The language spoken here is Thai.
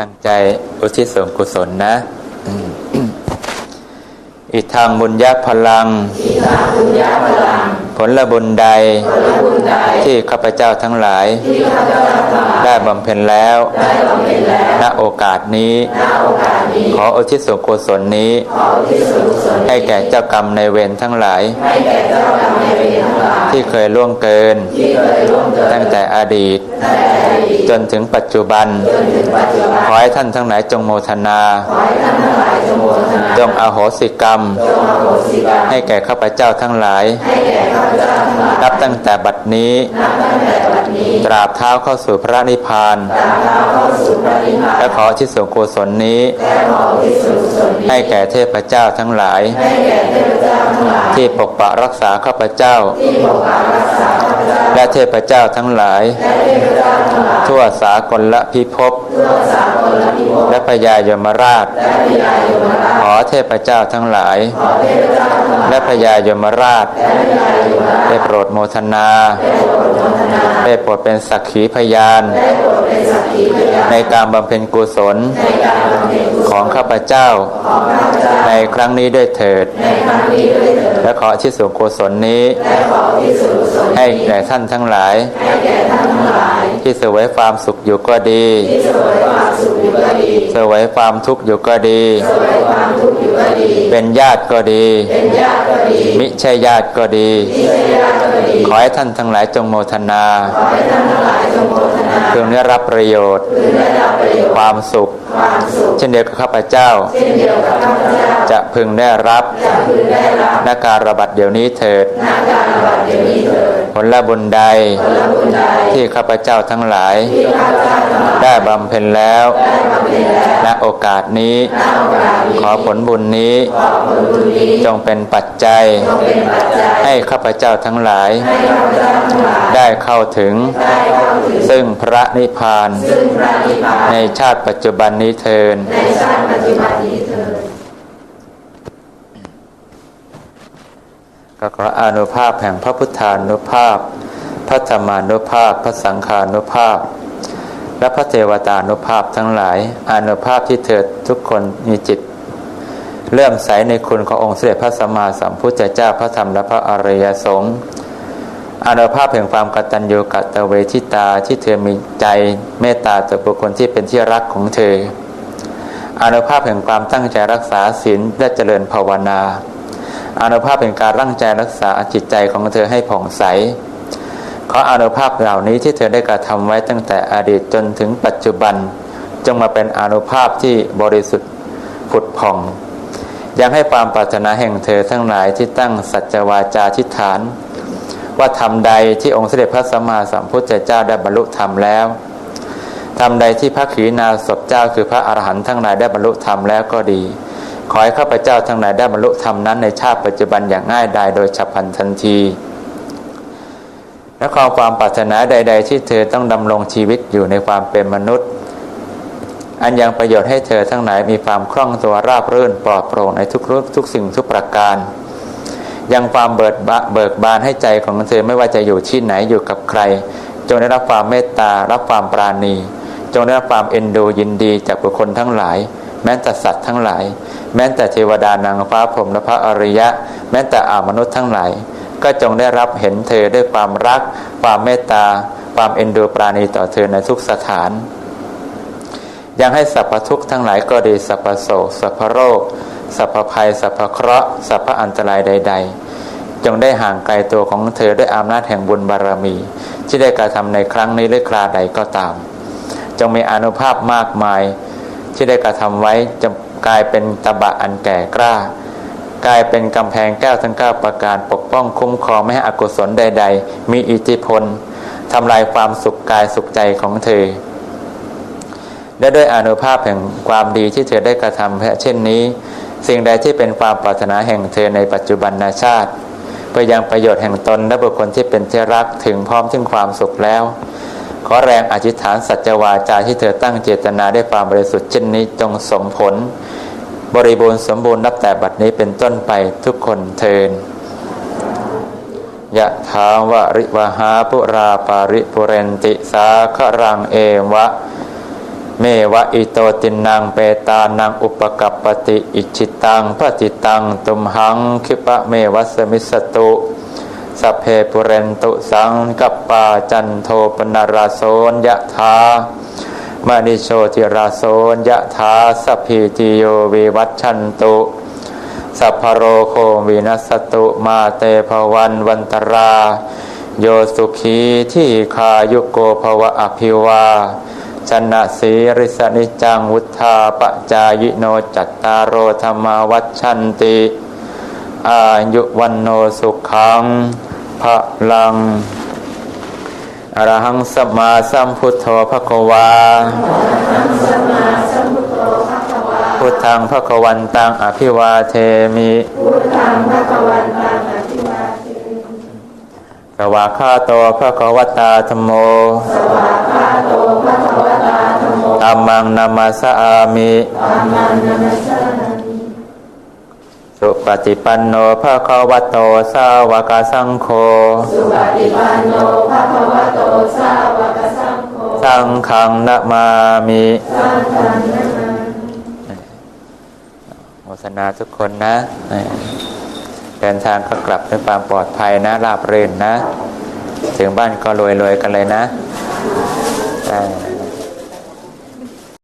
ตั้งใจอุทิศส่วนกุศลนะอืมอิทางบุญญาพลัง ผลบุญใดที่ข้าพเจ้าทั้งหลาย ได้บำเพ็ญแล้วณโอกาสนี้ ขออุทิศส่วนกุศลนี้ ให้แก่เจ้ากรรมในายเวรทั้งหลาย ที่เคยล่วงเกิน ตั้งแต่อดีต จนถึงปัจจุบัน ขอให้ท่านทั้งหลายจงโมทนา จงอโหสิกรรม ให้แก่ข้าพเจ้าทั้งหลาย นับตั้งแต่บัดนี้ ตราบเท้าเข้าสู่พระนิพพานและขอที่ส่วนกุศลนี้ ให้แก่เทพเจ้าทั้งหลาย ที่ปกปักรักษาข้าพเจ้า และเทพเจ้าทั้งหลาย ทั่วสากลละพิภพ และพญายมราช ขอเทพเจ้าทั้งหลาย และพญายมราช ได้โปรดโมทนา ได้โปรดเป็นสักขีพยาน ในการบำเพ็ญกุศลของข้าพเจ้า ในครั้งนี้ด้วยเถิด และขอที่ส่วนกุศลนี้ ให้แก่ท่านทั้งหลาย ที่เสวยความสุขอยู่ก็ดีเสวยความทุกข์อยู่ก็ดี เป็นญาติก็ดี มิใช่ญาติก็ดี ขอให้ท่านทั้งหลายจงโมทนาเพื่อได้รับประโยชน์ ความสุข เช่นเดียวกับข้าพเจ้า จะพึงได้รับ นาการระบัดเดี๋ยวนี้เถิด ผลบุญใด ที่ข้าพเจ้าทั้งหลาย ได้บำเพ็ญแล้ว ณโอกาสนี้ ขอผลบุญนี้ จงเป็นปัจจัย ให้ข้าพเจ้าทั้งหลาย ได้เข้าถึง ซึ่งพระนิพพาน ในชาติปัจจุบันนี้เทิน ก็ขออานุภาพแห่งพระพุทธานุภาพ พระธรรมานุภาพ พระสังฆานุภาพ และพระเทวตานุภาพทั้งหลายอานุภาพที่เธอทุกคนมีจิตเลื่อมใสในคุณขององค์เสด็จพระสัมมาสัมพุทธเจ้าพระธรรมและพระอริยสงฆ์อานุภาพแห่งความกตัญญูกตเวทิตาที่เธอมีใจเมตตาต่อบุคคลที่เป็นที่รักของเธออานุภาพแห่งความตั้งใจรักษาศีลและเจริญภาวนา อนุภาพเป็นการร่างใจรักษาจิตใจของเธอให้ผ่องใส ขออานุภาพเหล่านี้ที่เธอได้กระทำไว้ตั้งแต่อดีตจนถึงปัจจุบัน จงมาเป็นอนุภาพที่บริสุทธิ์ผุดผ่อง ยังให้ความปรารถนาแห่งเธอทั้งหลายที่ตั้งสัจวาจาทิฏฐาน ว่าทำใดที่องค์เสด็จพระสัมมาสัมพุทธเจ้าได้บรรลุธรรมแล้วทำใดที่พระขีณาสพเจ้าคือพระอรหันต์ทั้งหลายได้บรรลุธรรมแล้วก็ดี ขอให้ข้าพเจ้าทั้งหลายได้บรรลุธรรมนั้นในชาติปัจจุบันอย่างง่ายดายโดยฉับพลันทันที และความความปรารถนาใด ๆ ที่เธอต้องดำรงชีวิตอยู่ในความเป็นมนุษย์ อันยังประโยชน์ให้เธอทั้งหลายมีความคล่องตัวราบรื่นปลอดโปร่งในทุกรื่ทุกสิ่งทุกประการ ยังความเบิดบะเบิกบานให้ใจของเธอไม่ว่าจะอยู่ที่ไหนอยู่กับใคร จงได้รับความเมตตารับความปราณี จงได้รับความเอ็นดูยินดีจากบุคคลทั้งหลาย แม้แต่สัตว์ทั้งหลาย แม้แต่เทวดานางฟ้าพรหมและพระอริยะ แม้แต่อามนุษย์ทั้งหลาย ก็จงได้รับเห็นเธอด้วยความรัก ความเมตตา ความเอ็นดูปราณีต่อเธอในทุกสถาน ยังให้สรรพทุกข์ทั้งหลายก็ดีสรรพโศกสรรพโรคสรรพภัยสรรพเคราะห์สรรพอันตรายใด ๆ จงได้ห่างไกลตัวของเธอด้วยอำนาจแห่งบุญบารมี ที่ได้กระทำในครั้งนี้หรือคราใดก็ตาม จงมีอนุภาพมากมาย ที่ได้กระทำไว้จะกลายเป็นตบะอันแก่กล้า กลายเป็นกำแพงแก้วทั้งเก้าประการปกป้องคุ้มครองไม่ให้อกุศลใด ๆ มีอิทธิพลทำลายความสุขกายสุขใจของเธอและด้วยอนุภาพแห่งความดีที่เธอได้กระทำเช่นนี้ สิ่งใดที่เป็นความปรารถนาแห่งเธอในปัจจุบันนาชาติเพื่อยังประโยชน์แห่งตนและบุคคลที่เป็นที่รักถึงพร้อมถึงความสุขแล้ว ขอแรงอธิษฐานสัจวาจาที่เธอตั้งเจตนาได้ความบริสุทธิ์เช่นนี้จงสมผล บริบูรณ์สมบูรณ์นับแต่บัดนี้เป็นต้นไปทุกคนเทินยะถาวะริวหาปุราปาริปุเรนติสาครังเอวะ เมวะอิโตตินังเปตานังอุปกัปปติอิชิตังปฏิตังตุมหังคิปะเมวัสมิสตุ สัพเพปุเรนตุสังกัปปาจันโทปนาราโสนยะธามณิโชติราโสนยะธาสัพพิติโยวิวัชชันตุสัพพโรโควินัสตุมาเตภวันวันตรา โยสุขีที่คายุโกภวะอภิวาชนะสีริสนิจังวุธาปจายโนจัตตารโอธรรมาวัชชันติ อายุวันโนสุขัง พระลังอรหังสัมมาสัมพุทโธภควา พุทธังภควันตังอภิวาเทมิสวากขาโตภควตาธโมธรรมังนามาสามิ สุปฏิปันโนภะคะวะโตสาวกสังโฆ สุปฏิปันโนภะคะวะโตสาวกสังโฆ สังฆังนะมามิสังฆังนะมาโมทนาทุกคนนะ เดินทางก็กลับด้วยความปลอดภัยนะราบรื่นนะ ถึงบ้านก็รวยๆกันเลยนะ